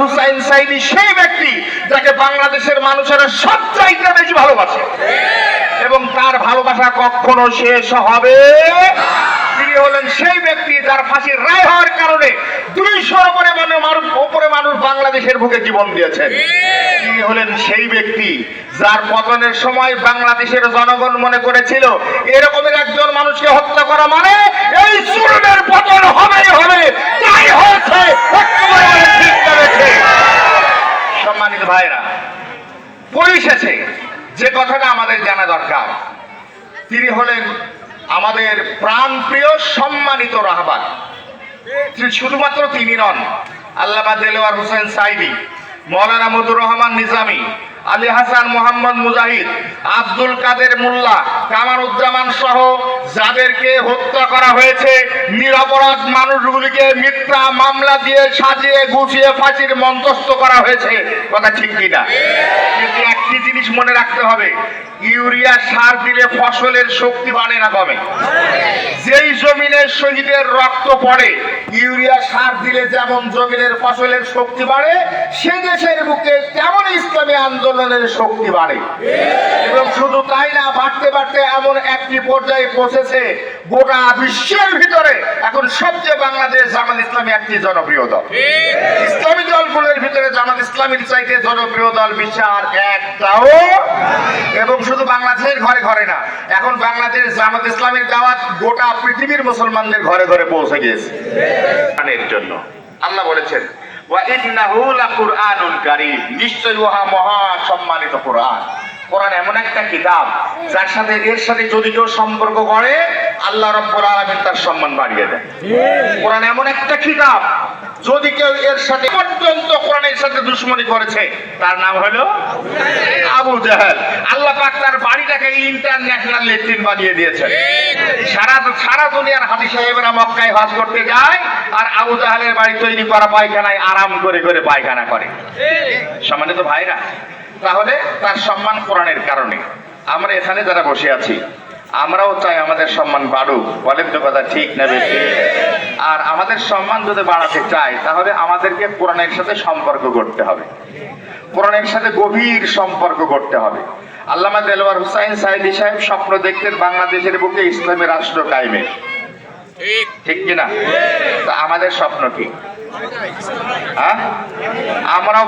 হুসাইন সেই ব্যক্তি যাকে বাংলাদেশের মানুষেরা বেশি ভালোবাসে। এবং তার ভালোবাসা কখনো শেষ হবে তিনি হলেন সেই ব্যক্তি যার ফাঁসির রায় হওয়ার কারণে দুইশোর মানে মানুষ উপরে মানুষ বাংলাদেশের জীবন দিয়েছেন। তিনি হলেন সেই ব্যক্তি যার পতনের সময় বাংলাদেশের জনগণ মনে করেছিল, এরকমের একজন মানুষকে হত্যা করা মানে এই চুরমের পতন হবেই হবে তাই হয়েছে একেবারে ঠিক করেছে। সম্মানিত ভাইরা পরিশেষে যে কথাটা আমাদের জানা দরকার, তিনি হলেন আমাদের প্রাণপ্রিয় সম্মানিত রাহবার শুধুমাত্র তিনি নন, আল্লামা দেলোয়ার হোসেন সাইদি, মৌলানা মধুর রহমান নিজামী, আলী হাসান মোহাম্মদ মুজাহিদ, আব্দুল কাদের মোল্লা কামারুজ্জামান সহ যাদেরকে হত্যা করা হয়েছে, নিরপরাধ মানুষগুলিকে মিথ্যা মামলা দিয়ে সাজিয়ে, গুছিয়ে ফাঁসির মন্তস্থ করা হয়েছে। কথা ঠিক কিনা কিন্তু একটি জিনিস মনে রাখতে হবে, ইউরিয়া সার দিলে ফসলের শক্তি বাড়ে না কমে। যেই জমিনের শহীদের রক্ত পড়ে, ইউরিয়া সার দিলে যেমন জমিনের ফসলের শক্তি বাড়ে, সে দেশের বুকে তেমন ইসলামী আন্দোলনের শক্তি বাড়ে। এবং শুধু তাই না, বাড়তে বাড়তে এমন একটি পর্যায়ে পৌঁছেছে গোটা বিশ্বের ভিতরে এখন সবচেয়ে বাংলাদেশ জামাত ইসলামী একটি জনপ্রিয় দল। ইসলামী দলগুলোর ভিতরে জামাত ইসলামীর চাইতে জনপ্রিয় দল বিশ্বে আর একটাও এবং শুধু বাংলাদেশের ঘরে ঘরে না এখন বাংলাদেশ জামাত ইসলামের দাওয়াত গোটা পৃথিবীর মুসলমানদের ঘরে ঘরে পৌঁছে গিয়েছে। জন্য। আল্লাহ বলেছেন ওয়া ইন্নাহু লাকুরআনুন কারীম। নিশ্চয়ই উহা মহা সম্মানিত কোরআন। কোরআন এমন একটা কিতাব যার সাথে এর সাথে যদি কেউ সম্পর্ক করে আল্লাহ রব্বুল আলামিন তার সম্মান বাড়িয়ে দেয় কোরআন এমন একটা কিতাব যদি কেউ এর সাথে পর্যন্ত কোরআনের সাথে দুশ্মনী করেছে তার নাম হলো আবু জাহেল। আল্লাহ পাক তার বাড়িটাকে ইন্টারন্যাশনাল লেট্রিন বানিয়ে দিয়েছে সারা সারা দুনিয়ার হাদি সাহেবেরা মক্কায় হজ করতে যায় আর আবু জাহেলের বাড়ি তৈরি করা পায়খানায় আরাম করে করে পায়খানা করে। সম্মানিত ভাইরা তাহলে তার সম্মান কোরআনের কারণে। আমরা এখানে যারা বসে আছি, আমরাও চাই আমাদের সম্মান বাড়ুক। বলেন তো কথা ঠিক না বেশি? আর আমাদের সম্মান যদি বাড়াতে চাই, তাহলে আমাদেরকে কোরআনের সাথে সম্পর্ক করতে হবে। কোরআনের সাথে গভীর সম্পর্ক করতে হবে। আল্লামা দেলোয়ার হুসাইন সাইদি সাহেব স্বপ্ন দেখতেন বাংলাদেশের বুকে ইসলামী রাষ্ট্র কায়েমের। ঠিক কিনা আমাদের স্বপ্ন কি? হ্যাঁ? আমরাও